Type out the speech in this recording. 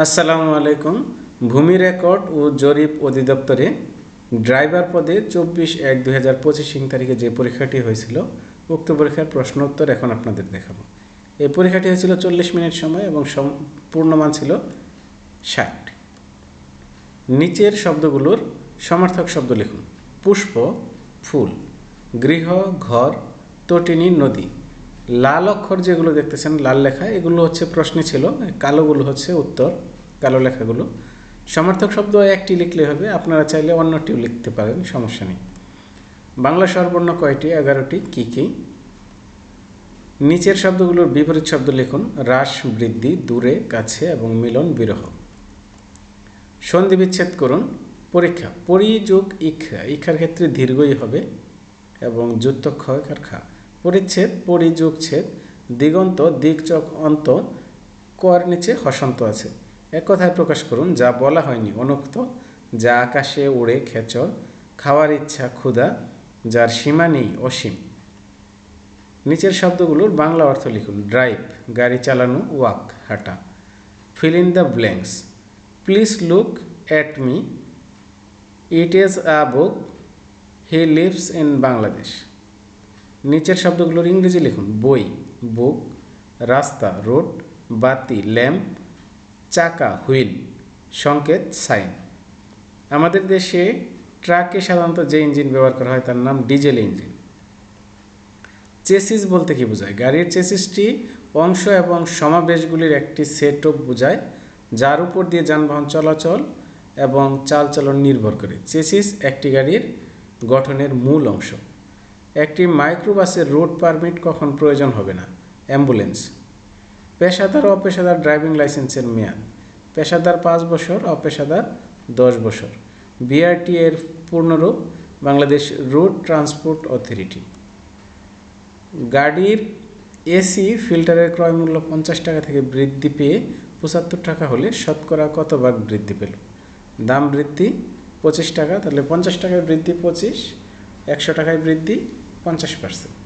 আসসালামু আলাইকুম। ভূমি রেকর্ড ও জরিপ অধিদপ্তরে ড্রাইভার পদে চব্বিশ এক দুই হাজার পঁচিশ তারিখে যে পরীক্ষাটি হয়েছিল, উক্ত পরীক্ষার প্রশ্ন উত্তর এখন আপনাদের দেখাবো। এই পরীক্ষাটি হয়েছিল চল্লিশ মিনিট সময় এবং পূর্ণমান ছিল ষাট। নিচের শব্দগুলোর সমার্থক শব্দ লিখুন। পুষ্প, ফুল, গৃহ, ঘর, তটিনী, নদী। লাল অক্ষর যেগুলো দেখতেছেন, লাল লেখা, এগুলো হচ্ছে প্রশ্নে ছিল, কালোগুলো হচ্ছে উত্তর, কালো লেখাগুলো। সমার্থক শব্দ একটি লিখলে হবে, আপনারা চাইলে অন্যটিও লিখতে পারেন, সমস্যা নেই। বাংলা স্বরবর্ণ কয়টি, এগারোটি, কী কী? নিচের শব্দগুলোর বিপরীত শব্দ লিখুন, হ্রাস, বৃদ্ধি, দূরে, কাছে এবং মিলন, বিরহ। সন্ধি বিচ্ছেদ করুন, পরীক্ষা, পরিযোগ, ইক্ষা। ইক্ষার ক্ষেত্রে দীর্ঘই হবে এবং যুক্ত ক্ষয়কার খা। পরিচ্ছেদ, পরিযোগ ছেদ, দিগন্ত দিকচক অন্ত কর নিচে হসন্ত আছে। এক কথায় প্রকাশ করুন, যা বলা হয়নি, অনুক্ত, যা আকাশে উড়ে খেচর, খাওয়ার ইচ্ছা ক্ষুধা, যার সীমা নেই, অসীম। নিচের শব্দগুলোর বাংলা অর্থ লিখুন, ড্রাইভ, গাড়ি চালানো, ওয়াক, হাঁটা। Fill in the blanks. Please look at me. It is a book, he lives in Bangladesh. নিচের শব্দগুলোর ইংরেজি লিখুন। বই বুক রাস্তা রোড বাতি ল্যাম্প চাকা হুইল সংকেত সাইন আমাদের দেশে ট্রাকে সাধারণত যে ইঞ্জিন ব্যবহার করা হয় তার নাম ডিজেল ইঞ্জিন। চেসিস বলতে কি বোঝায়? গাড়ির চেসিসটি অংশ এবং সমাবেশগুলির একটি সেট বোঝায়, যার উপর দিয়ে যানবাহন চলাচল এবং চালচলন নির্ভর করে। চেসিস একটি গাড়ির গঠনের মূল অংশ। একটি মাইক্রোবাসের রোড পারমিট কখন প্রয়োজন হবে না? অ্যাম্বুলেন্স। পেশাদার অপেশাদার ড্রাইভিং লাইসেন্সের মেয়াদ। পেশাদার পাঁচ বছর, অপেশাদার দশ বছর। বিআরটি এর পূর্ণরূপ বাংলাদেশ রোড ট্রান্সপোর্ট অথরিটি। গাড়ির এসি ফিল্টারের ক্রয় মূল্য পঞ্চাশ টাকা থেকে বৃদ্ধি পেয়ে পঁচাত্তর টাকা হলে শতকরা কত ভাগ বৃদ্ধি পেল? দাম বৃদ্ধি পঁচিশ টাকা, তাহলে পঞ্চাশ টাকায় বৃদ্ধি পঁচিশ, একশো টাকায় বৃদ্ধি পঞ্চাশ পার্সেন্ট